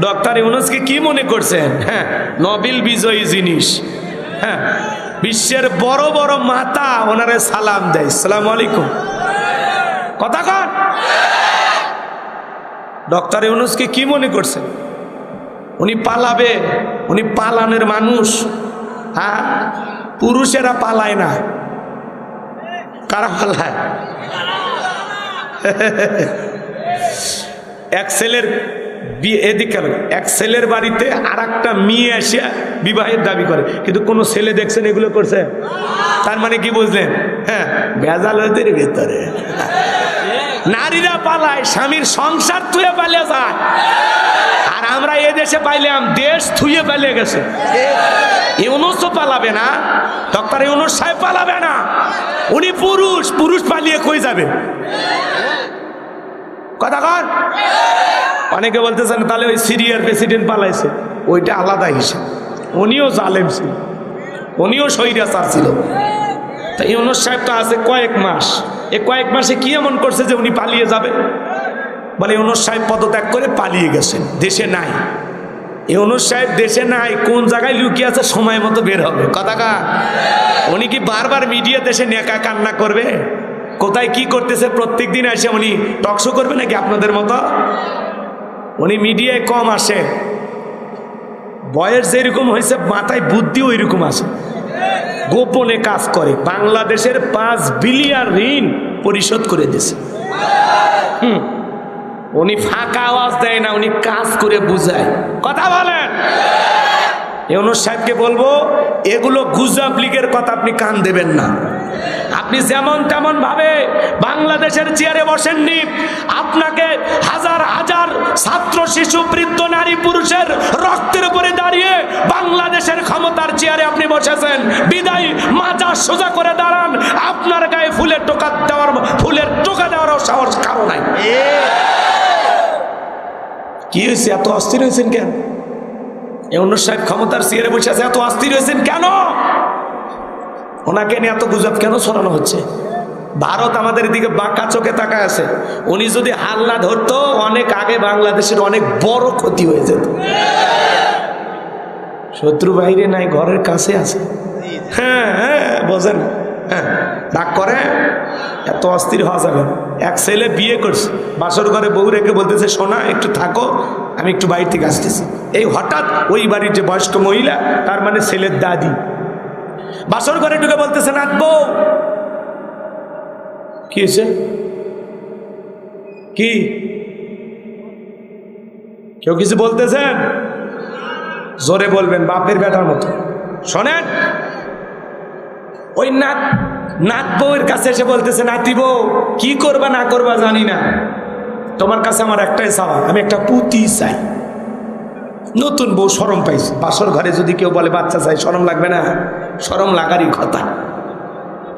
Doctor ইউনুসকে কি মনে করছেন? হ্যাঁ নবিল বিজয়ী জিনিস। হ্যাঁ বিশ্বের বড় বড় মাতা ওনারে সালাম দেয়। সালাম আলাইকুম। কথা কন। ডক্টর ইউনুসকে কি মনে করছেন? উনি পালাবে, উনি পালানের মানুষ। হ্যাঁ পুরুষেরা পালায় না। কারা পালায়? এক ছেলের বিয়ে এদিকে এক ছেলের বাড়িতে আর একটা মেয়ে এসে বিবাহের দাবি করে। কিন্তু কোনো ছেলে দেখছেন এগুলো করছে? তার মানে কি বুঝলেন? হ্যাঁ ভেজাল হয়েছে ভেতরে। নারীরা পালায়, স্বামীর সংসার থুয়ে পালিয়ে যায়। আর আমরা এ দেশে পাইলাম, দেশ থুয়ে পালিয়ে গেছে। ইউনুস তো পালাবে না, ডক্টর ইউনুস সাহেব পালাবে না। উনি পুরুষ পুরুষ পালিয়ে কই যাবে? কথা কর অনেকে বলতেছেন তাহলে ওই সিরিয়ার প্রেসিডেন্ট পালাইছে। ওইটা আলাদা হিসাব। উনিও জালেম ছিল। উনিও স্বৈরাচার ছিল। তা ইউনুস সাহেব তো আছে কয়েক মাস। এ কয়েক মাসে কি এমন করছে যে উনি পালিয়ে যাবে? বলে ইউনুস সাহেব পদত্যাগ করে পালিয়ে গেছেন দেশে নাই। ইউনুস সাহেব দেশে নাই কোন জায়গায় লুকিয়ে আছে সময় মতো বের হবে। কথা কা উনি কি বারবার মিডিয়া দেশে নেকা কান্না করবে? কোথায় কি করতেছে প্রত্যেক দিন এসে উনি টকশো করবে নাকি আপনাদের মতো? উনি মিডিয়ায় কম আসে। বয়স যেরকম হয়েছে, মাথায় বুদ্ধিও এরকম আসে গোপনে কাজ করে। বাংলাদেশের পাঁচ বিলিয়ন ঋণ পরিশোধ করে দিয়েছে। হুম। উনি ফাঁকা আওয়াজ দেয় না, উনি কাজ করে বুঝায়। কথা বলেন। ইউনুস সাহেবকে বলব, এগুলো গুজব লীগের কথা আপনি কান দেবেন না। আপনি যেমন তেমন ভাবে বাংলাদেশের চেয়ারে বসেননি, আপনাকে হাজার হাজার ছাত্র, শিশু, বৃদ্ধ, নারী, পুরুষের রক্তের উপরে দাঁড়িয়ে বাংলাদেশের ক্ষমতার চেয়ারে আপনি বসেছেন। বিদায়, মাজা সোজা করে দাঁড়ান। আপনার গায়ে ফুলের টোকা দেওয়ার ফুলের টোকা দেওয়ারও সাহস কারও নাই। কি হয়েছে? এত অস্থির হয়েছেন কেন? ইউনুস সাহেব ক্ষমতার চেয়ারে বসে আছে, এত অস্থির হয়েছেন কেন? ওনাকে নিয়ে এত গুজব কেন ছড়ানো হচ্ছে? ভারত আমাদের দিকে বাঁকা চোখে তাকায় আছে। উনি যদি হাল না ধরতো, অনেক আগে বাংলাদেশের অনেক বড় ক্ষতি হয়ে যেত। শত্রু বাইরে নাই, ঘরের কাছে আছে। হ্যাঁ হ্যাঁ বোঝেন। হ্যাঁ রাগ করে। এত অস্থির হওয়া যাবে এক ছেলে বিয়ে করছে, বাসর ঘরে বউ রেখে বলতেছে, সোনা, একটু থাকো, আমি একটু বাড়ি থেকে আসতেছি। এই হঠাৎ ওই বাড়ির যে বয়স্ক মহিলা, তার মানে ছেলের দাদি। বাসর ঘরে ঢুকে বলতেছে নাচবো কি হয়েছে? কি? কেউ কিছু বলতেছেন? জোরে বলবেন, বাপের বেটার মতো। শোনেন, ওই নাত নাত বউয়ের কাছে এসে বলতেছে, নাতি বউ, কি করবা না করবা জানি না। তোমার কাছে আমার একটাই চাওয়া আমি একটা পুতি চাই। নতুন বউ সরম পাইছি। বাসর ঘরে যদি কেউ বলে, বাচ্চা চাই সরম লাগবে না। সরম লাগারই কথা।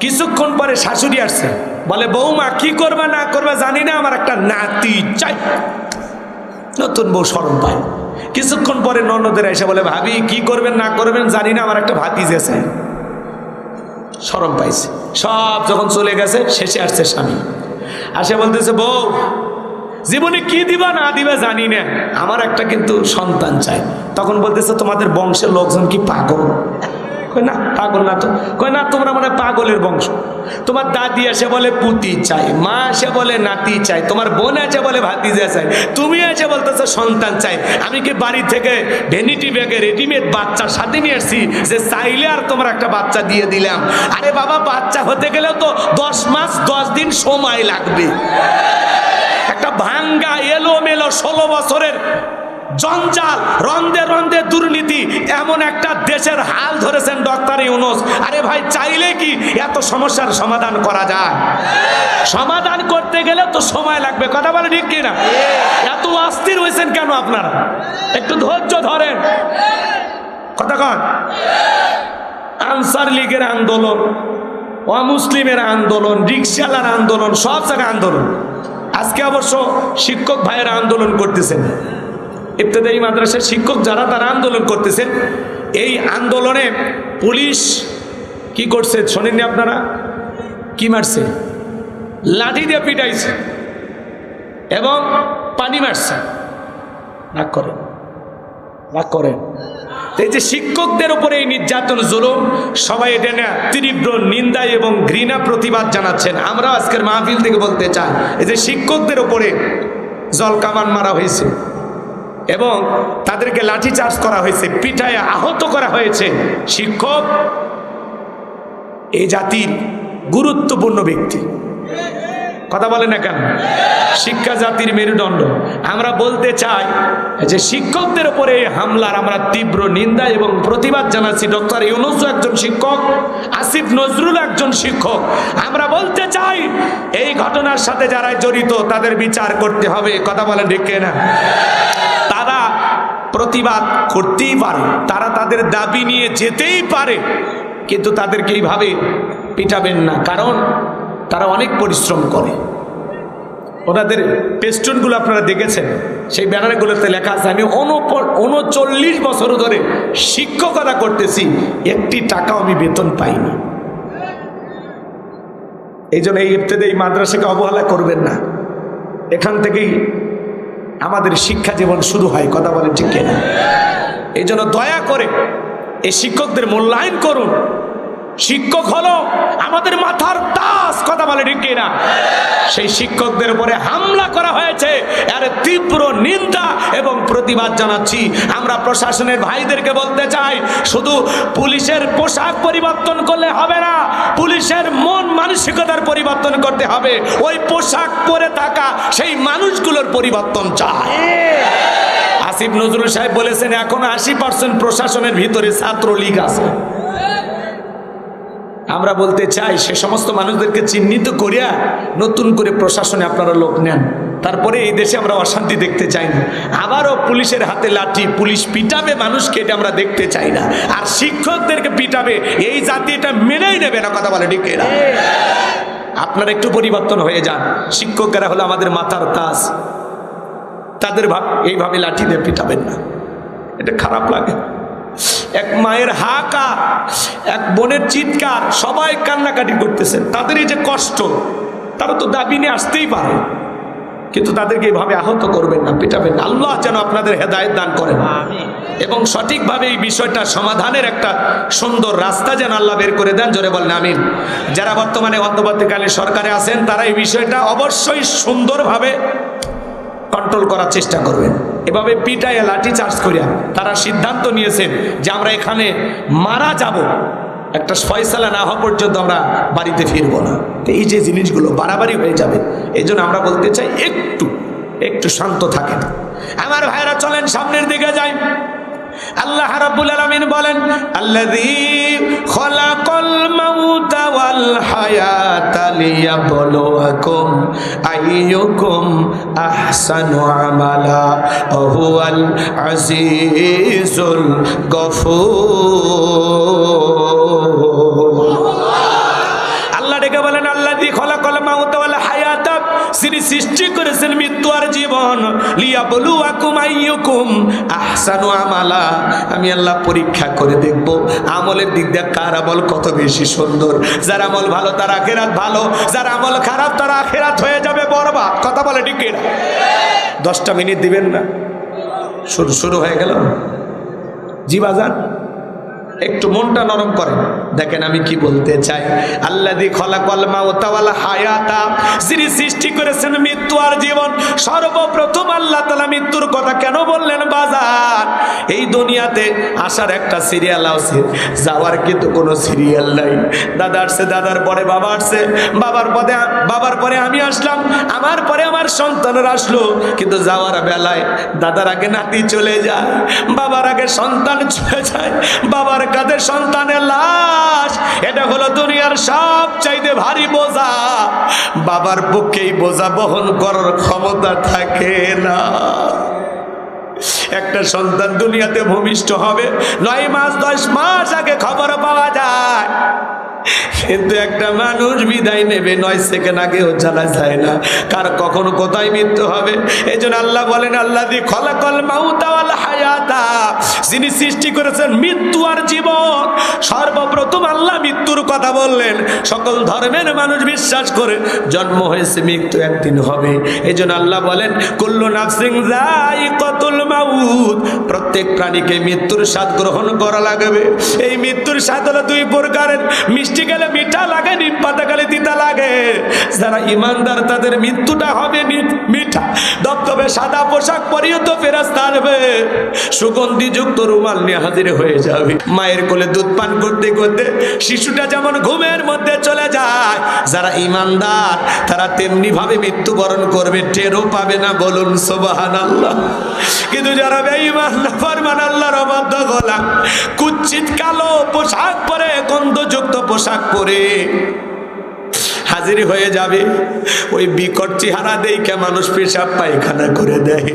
কিছুক্ষণ পরে শাশুড়ি আসছে, বলে, বৌমা, কি করবা, না করবা জানি না, আমার একটা নাতি চাই। নতুন বউ সরম পায়। কিছুক্ষণ পরে ননদের এসে বলে, ভাবি, কি করবেন, না করবেন জানি না, আমার একটা ভাতি যেছে সরম পাইছে। সব যখন চলে গেছে, শেষে আসছে স্বামী। আসে বলতেছে, বউ, জীবনে কি দিবা, না দিবা জানি না, আমার একটা কিন্তু সন্তান চাই। তখন বলতেছে, তোমাদের বংশের লোকজন কি পাগল? কই না, পাগল না তো। কই না, তোমরা মানে পাগলের বংশ। তোমার দাদি এসে বলে, পুতি চাই। মা এসে বলে, নাতি চাই। তোমার বোন এসে বলে, ভাতিজা চাই। তুমি এসে বলতেছো, সন্তান চাই। আমি কি বাড়ি থেকে ভ্যানিটি ব্যাগে রেডিমেড বাচ্চা সাথে নিয়ে আসছি যে চাইলে আর তোমার একটা বাচ্চা দিয়ে দিলাম? আরে বাবা, বাচ্চা হতে গেলেও তো দশ মাস, দশ দিন সময় লাগবে। একটা ভাঙ্গা এলো মেলো ষোলো বছরের জঞ্জাল রন্দে রন্দে দুর্নীতি, এমন একটা দেশের হাল ধরেছেন ডক্টর ইউনুস। আরে ভাই, চাইলে কি এত সমস্যার সমাধান করা যায়? সমাধান করতে গেলে তো সময় লাগবে। কথা বলে ঠিক কিনা? এত অস্থির হয়েছেন কেন আপনারা? একটু ধৈর্য ধরেন। কন। আনসার লীগের আন্দোলন, অমুসলিমের আন্দোলন রিক্সালার আন্দোলন, সব জায়গায় আন্দোলন। আজকে অবশ্য শিক্ষক ভাইয়েরা আন্দোলন করতেছেন। ইবতদায়ী মাদ্রাসার শিক্ষক যারা, তারা আন্দোলন করতেছেন। এই আন্দোলনে পুলিশ কি করছে শোনেননি আপনারা? কি মারছে? লাঠি দিয়ে পিটাইছে এবং পানি মারছে। রাগ করেন রাগ করেন। এই যে শিক্ষকদের উপরে এই নির্যাতন, জুলুম, সবাই এটা না তীব্র নিন্দা এবং ঘৃণা প্রতিবাদ জানাচ্ছেন। আমরা আজকের মাহফিল থেকে বলতে চাই, এই যে শিক্ষকদের উপরে জল কামান মারা হয়েছে। এবং তাদেরকে লাঠি চার্জ করা হয়েছে পিঠায় আহত করা হয়েছে শিক্ষক। এই জাতির গুরুত্বপূর্ণ ব্যক্তি। কথা বলে না কেন? শিক্ষা জাতির মেরুদণ্ড। আমরা বলতে চাই যে শিক্ষকদের উপরে হামলার আমরা তীব্র নিন্দা এবং প্রতিবাদ জানাচ্ছি। ডক্টর ইউনুস একজন শিক্ষক, আসিফ নজরুল একজন শিক্ষক। আমরা বলতে চাই, এই ঘটনার সাথে যারা জড়িত, তাদের বিচার করতে হবে। কথা বলেন ঠিক না তারা প্রতিবাদ করতেই পারে। তারা তাদের দাবি নিয়ে যেতেই পারে, কিন্তু তাদেরকে এইভাবে পিটাবেন না। কারণ তারা অনেক পরিশ্রম করে। ওনাদের পেস্টনগুলো আপনারা দেখেছেন, সেই ব্যানারগুলোতে লেখা আছে, আমি উনচল্লিশ বছর ধরে শিক্ষকতা করতেছি, একটি টাকাও আমি বেতন পাইনি। এই জন্য এই ইফতেদে, এই মাদ্রাসাকে অবহেলা করবেন না। এখান থেকেই আমাদের শিক্ষা জীবন শুরু হয়, কথা বলেন ঠিক কিনা। এই জন্য দয়া করে এই শিক্ষকদের মূল্যায়ন করুন। শিক্ষক হলো আমাদের মাথার তাস, কথা বলে ঠিক না সেই শিক্ষকদের উপরে হামলা করা হয়েছে। এর তীব্র নিন্দা এবং প্রতিবাদ জানাচ্ছি। আমরা প্রশাসনের ভাইদেরকে বলতে চাই, শুধু পুলিশের পোশাক পরিবর্তন করলে হবে না, পুলিশের মন মানসিকতার পরিবর্তন করতে হবে। ওই পোশাক পরে থাকা সেই মানুষগুলোর পরিবর্তন চায় আসিফ নজরুল সাহেব বলেছেন, এখন আশি পার্সেন্ট প্রশাসনের ভিতরে ছাত্রলীগ আছে। আমরা বলতে চাই, সে সমস্ত মানুষদেরকে চিহ্নিত করিয়া নতুন করে প্রশাসনে আপনারা লোক নেন। তারপরে এই দেশে আমরা অশান্তি দেখতে চাই না। আবারও পুলিশের হাতে লাঠি, পুলিশ পিটাবে মানুষকে, এটা আমরা দেখতে চাই না। আর শিক্ষকদেরকে পিটাবে, এই জাতি এটা মেনেই নেবে না, কথা বলে ঠিক এরা আপনারা একটু পরিবর্তন হয়ে যান। শিক্ষকেরা হলো আমাদের মাথার তাজ তাদের ভাব, এইভাবে লাঠি দিয়ে পিটাবেন না। এটা খারাপ লাগে। এক মায়ের হাকা এক বোনের চিৎকার সবাই কান্নাকাটি করতেছেন। তাদের এই যে কষ্ট তারা তো দাবি নিয়ে আসতেই পারে। কিন্তু তাদেরকে এইভাবে আহত করবেন না পিটাবেন না। আল্লাহ যেন আপনাদের হেদায়ত দান করেন। এবং সঠিকভাবে এই বিষয়টা সমাধানের একটা সুন্দর রাস্তা যেন আল্লাহ বের করে দেন জোরে বলেন আমিন। যারা বর্তমানে অন্তর্বর্তীকালীন সরকারে আছেন তারা এই বিষয়টা অবশ্যই সুন্দরভাবে কন্ট্রোল করার চেষ্টা করবেন এভাবে পিটায় লাঠি চার্জ করিয়া তারা সিদ্ধান্ত নিয়েছেন যে আমরা এখানে মারা যাব। একটা ফয়সালা না হওয়া পর্যন্ত আমরা বাড়িতে ফিরবো না। তো এই যে জিনিসগুলো বাড়াবাড়ি হয়ে যাবে, এই আমরা বলতে চাই একটু একটু শান্ত থাকেন। আমার ভাইরা চলেন সামনের দিকে যাই। আল্লাহ রাব্বুল আলামিন বলেন, আল্লাযী খলাকাল মাউতা ওয়াল হায়াতা লিয়াবলুয়াকুম আইয়ুকুম আহসানু আমালা ওয়া হুয়াল আজিজুল গফুর। যিনি সৃষ্টি করেছেন মৃত্যু আর জীবন। লিয়া বলু আকুম আইয়ুকুম। আহসানু আমালা। আমি আল্লাহ পরীক্ষা করে দেখব, আমলের দিক দিয়ে কার আমল কত বেশি সুন্দর। যার আমল ভালো, তার আখেরাত ভালো। যার আমল খারাপ, তার আখেরাত হয়ে যাবে বরবাদ। কথা বলে ঠিক কিনা? দশটা মিনিট দিবেন না? শুরু শুরু হয়ে গেল? জি বাজার একটু মনটা নরম করেন। দেখেন আমি কি বলতে চাই। আল্লাহ দি খলাকল মাউতাওয়াল হায়াতা। যিনি সৃষ্টি করেছেন মৃত্যু আর জীবন, সর্বপ্রথম আল্লাহ তালা মৃত্যুর কথা কেন বললেন বাজার এই দুনিয়াতে আসার একটা সিরিয়াল আছে, যাওয়ার কিন্তু কোনো সিরিয়াল নাই। দাদা আসছে, দাদার পরে বাবা আসছে, বাবার পরে বাবার পরে আমি আসলাম, আমার পরে আমার সন্তানরা আসলো। কিন্তু যাওয়ার বেলায় দাদার আগে নাতি চলে যায়, বাবার আগে সন্তান চলে যায়, বাবার কাঁধে সন্তানের লাশ এটা হলো দুনিয়ার সব চাইতে ভারী বোঝা। বাবার বুকেই বোঝা বহন করার ক্ষমতা থাকে না। একটা সন্তান দুনিয়াতে ভূমিষ্ঠ হবে, নয় মাস, দশ মাস আগে খবর পাওয়া যায়। কিন্তু একটা মানুষ বিদায় নেবে, নয় সেকেন্ড আগেও জানা যায় না কার কখন কোথায় মৃত্যু হবে। এই জন্য আল্লাহ বলেন আল্লাহ দি খলাকল মাউতা ওয়াল হায়াতা যিনি সৃষ্টি করেছেন মৃত্যু আর জীবন, সর্বপ্রথম আল্লাহ মৃত্যুর কথা বললেন। সকল ধর্মের মানুষ বিশ্বাস করে জন্ম হয়েছে, মৃত্যু একদিন হবে। এই জন্য আল্লাহ বলেন, কুল্লু নাফসিং যাই কতুল মাউত প্রত্যেক প্রাণীকে মৃত্যুর স্বাদ গ্রহণ করা লাগবে। এই মৃত্যুর স্বাদ হলো দুই প্রকারের, মিষ্টি গেলে মিঠা লাগে, নিম পাতা গেলে তিতা লাগে। যারা ইমানদার, তাদের মৃত্যুটা হবে মিঠা। দপ্তবে সাদা পোশাক পরিও তো আসবে সুগন্ধি যুক্ত রুমাল নিয়ে হাজির হয়ে যাবে। মায়ের কোলে দুধ পান করতে করতে শিশুটা যেমন ঘুমের মধ্যে চলে যায়। যারা ইমানদার, তারা তেমনি ভাবে মৃত্যুবরণ করবে। টেরও পাবে না, বলুন সোবাহান আল্লাহ কিন্তু যারা বেঈমান, ফরমান আল্লাহর অবাধ্য গোলাম কুচ্ছিত কালো পোশাক পরে গন্ধযুক্ত পোশাক পরে হাজির হয়ে যাবে। ওই বিকট চেহারা দেখে মানুষ পেশাব পায়খানা করে দেয়।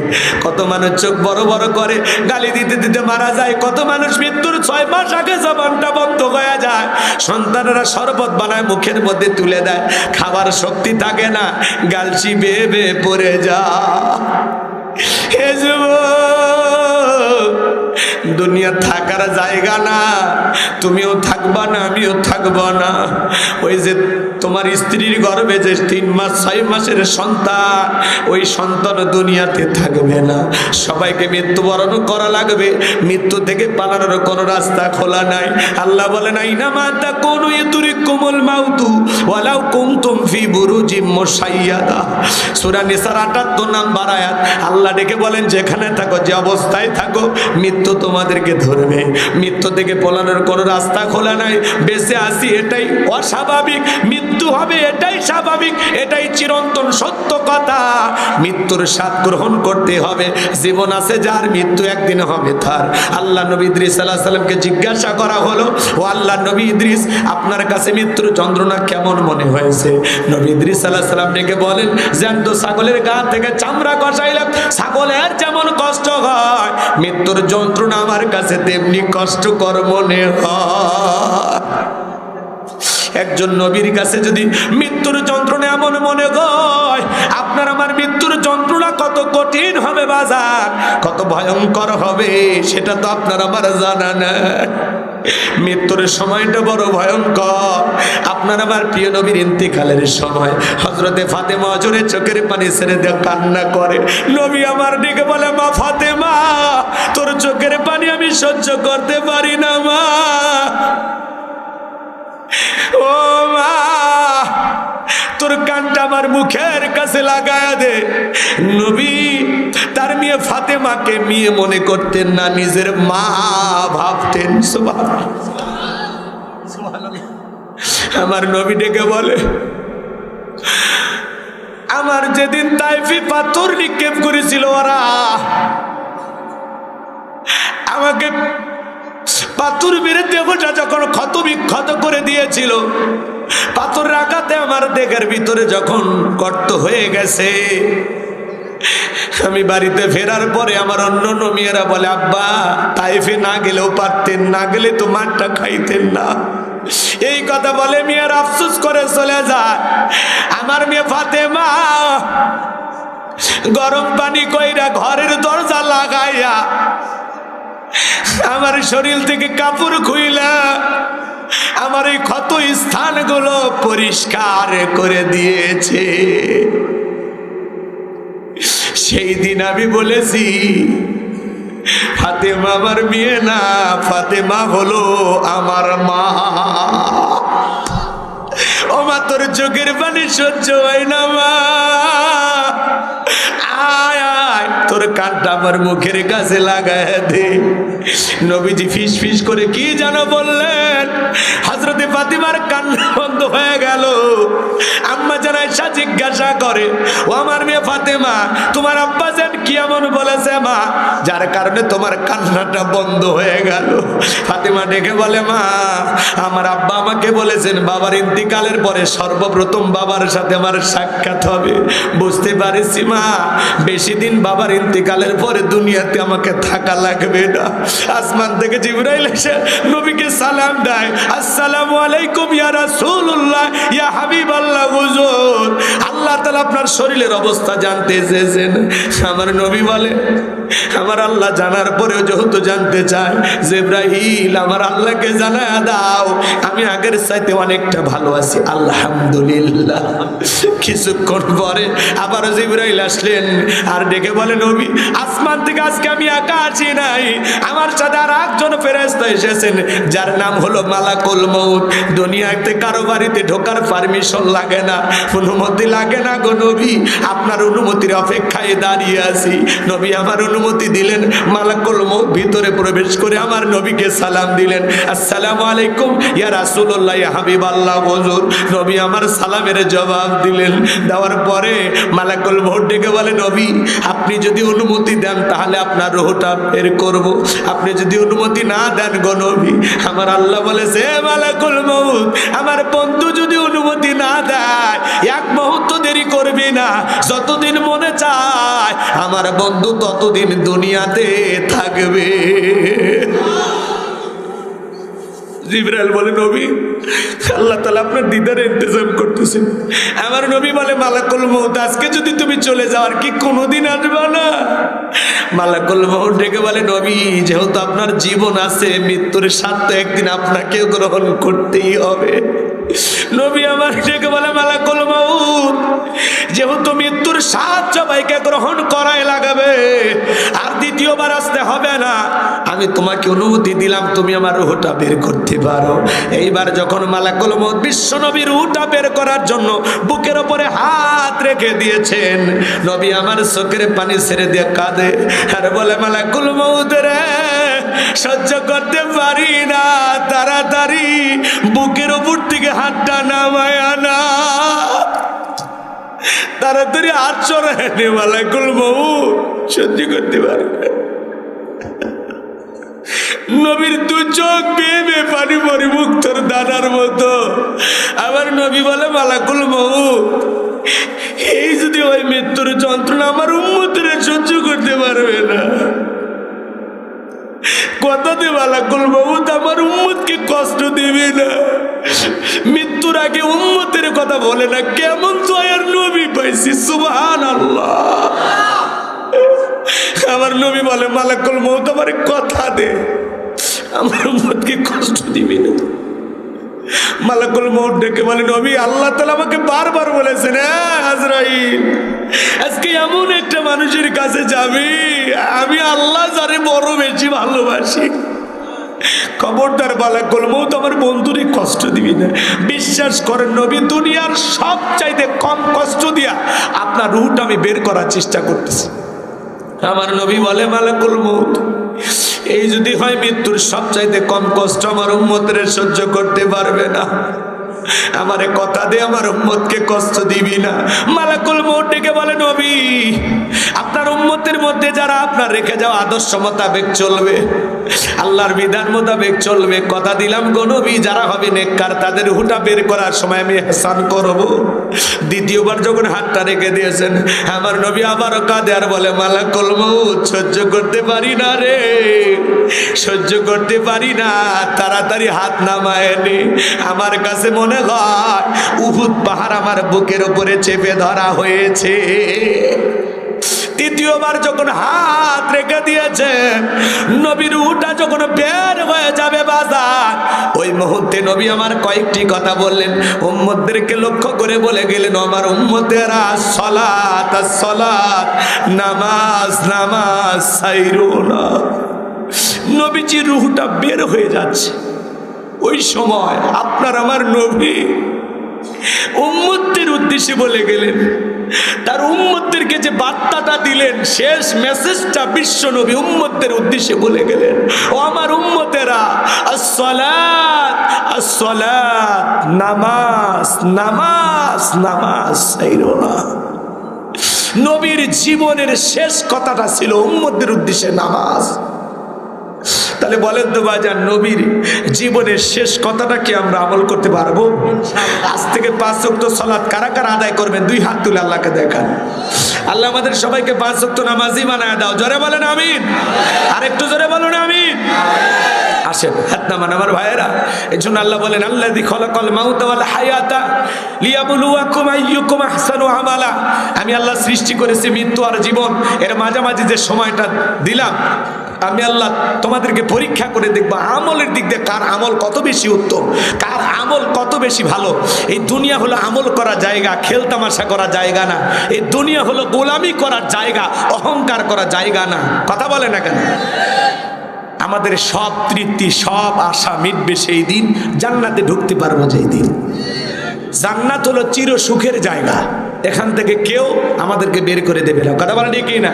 কত মানুষ চোখ বড় বড় করে গালি দিতে দিতে মারা যায়। কত মানুষ মৃত্যুর ছয় মাস আগে জবানটা বন্ধ হয়ে যায়। সন্তানেরা শরবত বানায় মুখের মধ্যে তুলে দেয়। খাবার শক্তি থাকে না গালসি বেয়ে বেয়ে পড়ে যা হে যুবক, দুনিয়া থাকার জায়গা না। তুমিও থাকবা না আমিও থাকব না। ওই যে তোমার স্ত্রীর গর্ভে যে তিন মাস, ছয় মাসের সন্তান, ওই সন্তান দুনিয়াতে থাকবে না। সবাইকে মৃত্যুবরণ করা লাগবে। মৃত্যু থেকে পালানোর কোনো রাস্তা খোলা নাই। আল্লাহ বলে নাই না মাতা কোন ইতুরি কোমল মাউতু ওয়ালাউ কুমতুম ফি বুরুজিম মুসাইয়াদা সূরা নিসার 78 নাম্বার আয়াত। আল্লাহ ডেকে বলেন, যেখানে থাকো, যে অবস্থায় থাকো, মৃত্যু তোমাদেরকে ধরবে। মৃত্যু থেকে পলানোর কোনো রাস্তা খোলা নাই। বেঁচে আসি এটাই অস্বাভাবিক। মৃত্যু হবে, এটাই স্বাভাবিক, এটাই চিরন্তন সত্য কথা। মৃত্যুর স্বাদ গ্রহণ করতে হবে। জীবন আছে যার, মৃত্যু একদিন হবে তার। আল্লাহ নবী ইদ্রিস আলাহ সাল্লামকে জিজ্ঞাসা করা হলো, ও আল্লাহ নবী ইদ্রিস, আপনার কাছে মৃত্যুর যন্ত্রণা কেমন মনে হয়েছে? নবী ইদ্রিস আলাহ সাল্লাম ডেকে বলেন, জ্যান্ত ছাগলের গা থেকে চামড়া কষাইলাম। ছাগলের যেমন কষ্ট হয়, মৃত্যুর যন্ত্রণা আমার কাছে তেমনি কষ্টকর মনে হয়। একজন নবীর কাছে যদি মৃত্যুর যন্ত্রণা এমন মনে হয়, আপনার আমার মৃত্যুর যন্ত্রণা কত কঠিন হবে বাজার, কত ভয়ঙ্কর হবে, সেটা তো আপনার আমার জানা না। মৃত্যুর সময়টা বড় ভয়ঙ্কর। আপনার আমার প্রিয় নবীর ইন্তিকালের সময় হজরতে ফাতেমা অজরে চোখের পানি ছেড়ে দিয়ে কান্না করে, নবী আমার দিকে বলে, মা ফাতেমা, তোর চোখের পানি আমি সহ্য করতে পারি না, মা। ও মা, তোর কানটা আমার মুখের কাছে লাগায়া দে নবী, তার মেয়ে ফাতেমাকে মেয়ে মনে করতেন না, নিজের মা ভাবতেন, সুবহানাল্লাহ। আমার নবী ডেকে বলে, আমার যেদিন তাইফি পাথর নিক্ষেপ করেছিল ওরা, আমাকে পাথর মেরে দেহটা যখন ক্ষত বিক্ষত করে দিয়েছিল, পাথর রাখাতে আমার দেহের ভিতরে যখন গর্ত হয়ে গেছে, আমি বাড়িতে ফেরার পরে আমার অন্য অন্য মেয়েরা বলে, আব্বা, তাইফে না গেলেও পারতেন না, গেলে তো মাঠটা খাইতেন না। এই কথা বলে মেয়ের আফসুস করে চলে যায়। আমার মেয়ে ফাতেমা, গরম পানি কইরা ঘরের দরজা লাগাইয়া আমার শরীর থেকে কাপড় খুইলা আমার এই ক্ষত স্থানগুলো পরিষ্কার করে দিয়েছে। সেই দিন আমি বলেছি, ফাতেমা আমার মেয়ে না, ফাতেমা হলো আমার মা। ও মা, তোর চোখের সহ্য হয় না মা। তোর কানটা আমার মুখের কাছে লাগায় দে। নবীজি ফিস ফিস করে কি যেন বললেন? হজরতে ফাতিমার কান্না বন্ধ হয়ে গেল। আম্মা যারা এসা জিজ্ঞাসা করে, ও আমার মেয়ে ফাতেমা, তোমার আব্বা যেন কি এমন বলেছে মা? যার কারণে তোমার কান্নাটা বন্ধ হয়ে গেল। ফাতেমা ডেকে বলে, মা, আমার আব্বা আমাকে বলেছেন, বাবার ইন্তিকালের পরে সর্বপ্রথম বাবার সাথে আমার সাক্ষাৎ হবে। বুঝতে পারিস মা, বেশি দিন বাবার ইন্তিকালের পরে দুনিয়াতে আমাকে থাকা লাগবে না। আসমান থেকে জিবরাইল এসে নবীকে সালাম দেয়, আসসালামু আলাইকুম ইয়া রাসূলুল্লাহ, ইয়া হাবিবাল্লাহ, হুজুর। আল্লাহ তাআলা আপনার শরীরের অবস্থা জানতে চেয়েছেন। আমার নবী বলে, আমার আল্লাহ জানার পরেও যেহেতু জানতে চায় জিব্রাহিল আমার আল্লাহকে জানায় দাও। আমি আগের চাইতে অনেকটা ভালো আছি, আলহামদুলিল্লাহ। কিছুক্ষণ পরে আবার জিব্রাইল আসলেন, আর ডেকে বলে নবী। আসমান থেকে আজকে আমি একা আছি নাই। আমার সাথে আর একজন ফেরেস্তা এসেছেন, যার নাম হলো মালাকুল মৌত দুনিয়াতে কারও বাড়িতে ঢোকার পারমিশন লাগে না। অনুমতি লাগে না গো নবী। আপনার অনুমতির অপেক্ষায় দাঁড়িয়ে আছি। নবী আমার অনুমতি দিলেন, মালাকুল মৌত ভিতরে প্রবেশ করে আমার নবীকে সালাম দিলেন। আসসালামু আলাইকুম, ইয়া রাসূলুল্লাহ, ইয়া হাবিবাল্লাহ, হুজুর। নবী আমার সালামের জবাব দিলেন। দেওয়ার পরে মালাকুল মৌত ডেকে বলে, নবী, আপনি যদি অনুমতি দেন, তাহলে আপনার রোহটা বের করব। আপনি যদি অনুমতি না দেন গণবি আমার আল্লাহ বলে, সে আমার বন্ধু যদি অনুমতি না দেয়, এক মুহূর্ত দেরি করবি না, যতদিন মনে চায়, আমার বন্ধু ততদিন দুনিয়াতে থাকবে। জিবরাইল বলে, নবী, আল্লাহ তালা আপনার দিদার ইন্তজাম করতেছেন আমার নবী বলে, মালাকুল মৌত আজকে যদি তুমি চলে যাও, আর কি কোনোদিন আসবে না? মালাকুল মৌত ডেকে বলে, নবী, যেহেতু আপনার জীবন আছে, মৃত্যুর স্বার্থ একদিন আপনাকেও গ্রহণ করতেই হবে। নবী আমার ডেকে বলে, মালাকুল মৌত যেহেতু মৃত্যুর স্বাদ সবাইকে গ্রহণ করাই লাগাবে, আর দ্বিতীয়বার আসতে হবে না। আমি তোমাকে অনুমতি দিলাম, তুমি আমার রুহটা বের করতে পারো। এইবার যখন মালাকুল মৌত বিশ্ব নবীর রুহটা বের করার জন্য বুকের ওপরে হাত রেখে দিয়েছেন, নবী আমার চোখের পানি ছেড়ে দিয়ে কাঁদে আর বলে, মালাকুল মৌত রে সহ্য করতে পারি না। তাড়াতাড়ি বুকের উপর থেকে হাতটা নামায় না তাড়াতাড়ি হাত চড়ায় নে মালাকুল বউ সহ্য করতে পারি। নবীর দু চোখ বেয়ে বেয়ে পানি মুক্তর দানার মতো। আবার নবী বলে মালাকুল বউ এই যদি ওই মৃত্যুর যন্ত্রণা আমার উন্মতের সহ্য করতে পারবে না। কথাতে মালাকুল বাবু? আমার উম্মতকে কষ্ট দিবে না। মৃত্যুর আগে উম্মতের কথা বলে না, কেমন দয়ার নবী পাইছি সুবাহান আল্লাহ আমার নবী বলে, মালাকুল মৌত আমার কথা দে। আমার উম্মতকে কষ্ট দিবি না। মালাকুল মৌত ডেকে বলে, নবী, আল্লাহ তালা আমাকে বারবার বলেছেন আজরাইল, আজকে এমন একটা মানুষের কাছে যাবি, আমি আল্লাহ যারে বড় বেশি ভালোবাসি। খবরদার বালাকুল মৌত আমার বন্ধুরই কষ্ট দিবি না। বিশ্বাস করেন নবী, দুনিয়ার সব চাইতে কম কষ্ট দিয়া আপনার রুট আমি বের করার চেষ্টা করতেছি। আমার নবী বলে, মালাকুল মৌত এই যদি হয় মৃত্যুর সবচাইতে কম কষ্ট আমার উম্মতের সহ্য করতে পারবে না। আমারে কথা দে, আমার উম্মতকে কষ্ট দিবি না। মালাকুল মৌত ডেকে বলে, নবী, আপনার উম্মতের মধ্যে যারা আপনার রেখে যাওয়া আদর্শ মোতাবেক চলবে আল্লাহর বিধান মোতাবেক চলবে, কথা দিলাম গো নবী, যারা হবে নেককার, তাদের হুটা বের করার সময় আমি হেসান করব। দ্বিতীয়বার যখন হাতটা রেখে দিয়েছেন, আমার নবী আবারও কাঁদে আর বলে, মালাকুল মৌত সহ্য করতে পারি না রে, সহ্য করতে পারি না, তাড়াতাড়ি হাত নামায় নে। আমার কাছে মনে হয়, উহুদ পাহাড় আমার বুকের উপরে চেপে ধরা হয়েছে। তৃতীয়বার যখন হাত রেখে দিয়েছে, নবীর উটা যখন বের হয়ে যাবে বাজার, ওই মুহূর্তে নবী আমার কয়েকটি কথা বললেন। উম্মতদেরকে লক্ষ্য করে বলে গেলেন, আমার উম্মতেরা সলাত সলাত, নামাজ নামাজ সাইরুনা নবীজি রুহটা বের হয়ে যাচ্ছে। ওই সময় আপনার আমার নবী উম্মতের উদ্দেশ্যে বলে গেলেন তার উম্মতদেরকে যে বার্তাটা দিলেন, শেষ মেসেজটা বিশ্ব নবী উম্মতের উদ্দেশ্যে বলে গেলেন, ও আমার উম্মতেরা, আসসালাত আসসালাত, নামাজ নামাজ নামাজ সাইরোনা নবীর জীবনের শেষ কথাটা ছিল উম্মতের উদ্দেশ্যে নামাজ। তাহলে বলেন তো বাজার নবীর জীবনের শেষ কথাটা কি আমরা আমল করতে পারব? আজ থেকে পাঁচ ওয়াক্ত সালাত কারা কারা আদায় করবেন? দুই হাত তুলে আল্লাহকে দেখান। আল্লাহ আমাদের সবাইকে পাঁচ ওয়াক্ত নামাজি বানায় দাও। জোরে বলেন আমিন। আর একটু জোরে বলুন আমিন। আসেন হাত নামান আমার ভাইয়েরা এই জন্য আল্লাহ বলেন আল্লাহ দি খলাকল মাউত ওয়াল হায়াতা আমালা। আমি আল্লাহ সৃষ্টি করেছি মৃত্যু আর জীবন। এর মাঝামাঝি যে সময়টা দিলাম আমি আল্লাহ তোমাদেরকে পরীক্ষা করে দেখব আমলের দিক দিয়ে কার আমল কত বেশি উত্তম, কার আমল কত বেশি ভালো। এই দুনিয়া হলো আমল করা জায়গা খেলতামাশা করা জায়গা না। এই দুনিয়া হলো গোলামি করার জায়গা, অহংকার করা জায়গা না। কথা বলে না কেন? আমাদের সব তৃপ্তি, সব আশা মিটবে সেই দিন। জান্নাতে ঢুকতে পারব যেই দিন। জান্নাত হলো চির সুখের জায়গা। এখান থেকে কেউ আমাদেরকে বের করে দেবে না। কথা বলেন কি না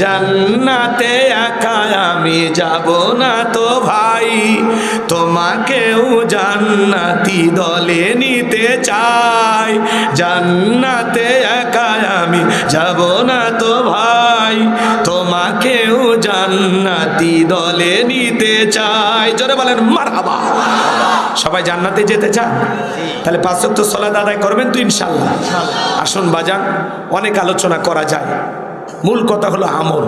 জান্নাতে একা আমি যাব না তো ভাই, তোমাকেও জান্নাতি দলে নিতে চাই। জান্নাতে একা আমি যাব না তো ভাই, তোমাকেও জান্নাতি দলে নিতে চাই। জোরে বলেন, মারহাবা। সবাই জান্নাতে যেতে চান? তাহলে পাঁচ তো সলাদ আদায় করবেন তো ইনশাল্লাহ আসন বাজান, অনেক আলোচনা করা যায়। মূল কথা হলো আমল।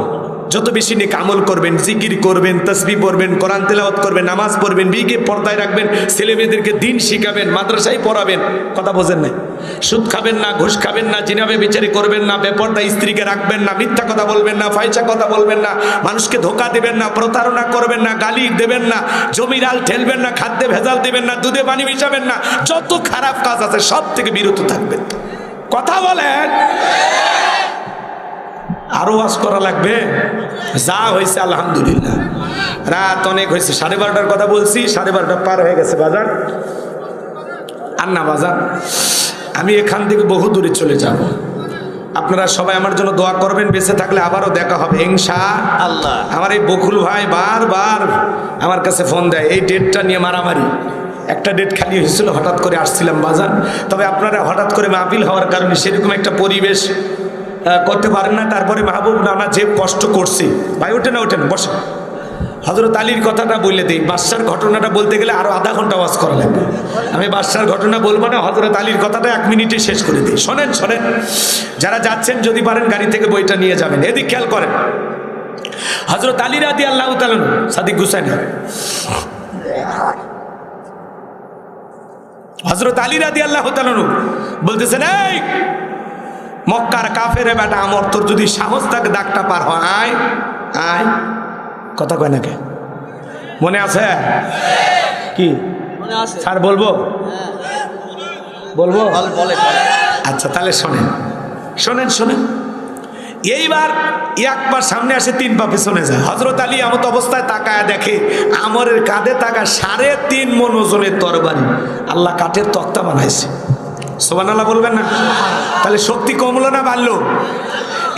যত বেশি নেক আমল করবেন, জিকির করবেন, তসবি পড়বেন, কোরআন তেলাওয়াত করবেন, নামাজ পড়বেন বিগে পর্দায় রাখবেন ছেলে মেয়েদেরকে দিন শিখাবেন, মাদ্রাসায় পড়াবেন, কথা বোঝেন না সুদ খাবেন না, ঘুষ খাবেন না জিনাবে বিচারি করবেন না, বেপর্দা স্ত্রীকে রাখবেন না, মিথ্যা কথা বলবেন না ফাইসা কথা বলবেন না, মানুষকে ধোকা দেবেন না, প্রতারণা করবেন না, গালি দেবেন না, জমির আল ঠেলবেন না, খাদ্যে ভেজাল দেবেন না, দুধে পানি মিশাবেন না, যত খারাপ কাজ আছে সব থেকে বিরত থাকবেন। কথা বলেন? আরও ওয়াজ করা লাগবে? যা হয়েছে আলহামদুলিল্লাহ। রাত অনেক হয়েছে, সাড়ে বারোটার কথা বলছি, সাড়ে বারোটা পার হয়ে গেছে বাজার। আর বাজার, আমি এখান থেকে বহু দূরে চলে যাব। আপনারা সবাই আমার জন্য দোয়া করবেন, বেঁচে থাকলে আবারও দেখা হবে হিংসা আল্লাহ আমার এই বকুল ভাই বারবার আমার কাছে ফোন দেয়, এই ডেটটা নিয়ে মারামারি। একটা ডেট খালি হয়েছিল, হঠাৎ করে আসছিলাম বাজার। তবে আপনারা হঠাৎ করে মাহফিল হওয়ার কারণে সেরকম একটা পরিবেশ করতে পারেন না, তারপরে মাহবুব নানা যে কষ্ট করছি। ভাই ওঠে না, ওঠেন বসে হজরত আলীর কথাটা বললে দিই, বাদশার ঘটনাটা বলতে গেলে আরও আধা ঘণ্টা ওয়াজ করা লাগবে। আমি বাদশার ঘটনা বলব না হজরত আলীর কথাটা এক মিনিটে শেষ করে দিই। শোনেন শোনেন, যারা যাচ্ছেন, যদি পারেন গাড়ি থেকে বইটা নিয়ে যাবেন। এদিক খেয়াল করেন। হজরত আলী রাদি আল্লাহ তালন সাদিক হুসাইন হজরত আলী রাদি আল্লাহ তালন বলতেছেন, এই মক্কার কাফের বেটা আমর তোর যদি সাহস থাকে দাগটা পার হয় আয় আয়। কথা কয় নাকি মনে আছে? কি? স্যার বলব? বলব? বল বলে বলে। আচ্ছা তাহলে শোনেন। শোনেন শোনেন। এইবার একবার সামনে আসে তিন পা পেছনে যায়। হজরত আলী আমত অবস্থায় তাকায় দেখে আমরের কাঁধে তাকা সাড়ে তিন মন ওজনের তরবারি আল্লাহ কাঠের তক্তা বানাইছে। সোবান আল্লাহ বলবেন না? তাহলে শক্তি কমলো না বাড়লো?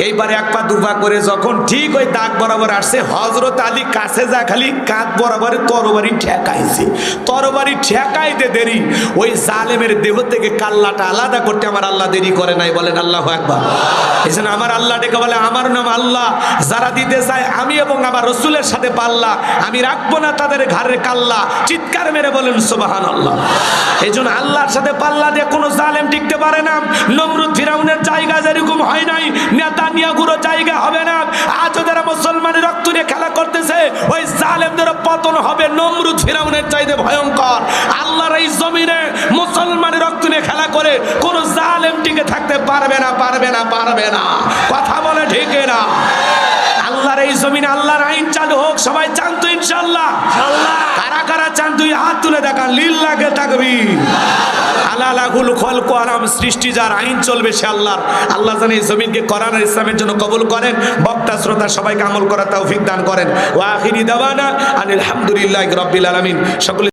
এইবারে এক পা দুপা করে যখন ঠিক ওই দাগ বরাবর আসছে হজরত আলী কাছে যা খালি কাঁধ বরাবর তরবারি ঠেকাইছে। তরবারি ঠেকাইতে দেরি, ওই জালেমের দেহ থেকে কাল্লাটা আলাদা করতে আমার আল্লাহ দেরি করে নাই, বলেন আল্লাহ একবার জন্য আমার আল্লাহ ডেকে বলে, আমার নাম আল্লাহ, যারা দিতে চায় আমি এবং আমার রসুলের সাথে পাল্লা, আমি রাখব না তাদের ঘাড়ের কাল্লা। চিৎকার মেরে বলেন সুবাহান আল্লাহ এই জন্য আল্লাহর সাথে পাল্লা দিয়ে কোনো জালেম টিকতে পারে না। নমরুদ ফিরাউনের জায়গা যেরকম হয় নাই নেতা নিয়াগুরো জায়গা হবে না। আজ যারা মুসলমানের রক্ত নিয়ে খেলা করতেছে, ওই জালেমদের পতন হবে, নমরুদ ফিরাউনের চাইতে ভয়ঙ্কর। আল্লাহর এই জমিনে মুসলমানের রক্ত নিয়ে খেলা করে কোনো জালেম টিকে থাকতে পারবে না পারবে না পারবে না। কথা বলে ঠিক না আল্লাহর এই জমিনে আল্লাহর আইন চালু হোক, সবাই চান ইনশাল্লাহ কারা কারা চান তুই হাত তুলে দেখা লীল লাগে থাকবি চলবে আল্লাহ জন্য করেন তৌফিক দান করেন। ওয়া আখিরি দাওয়ানা আনিল হামদুলিল্লাহি রাব্বিল আলামিন। সকলে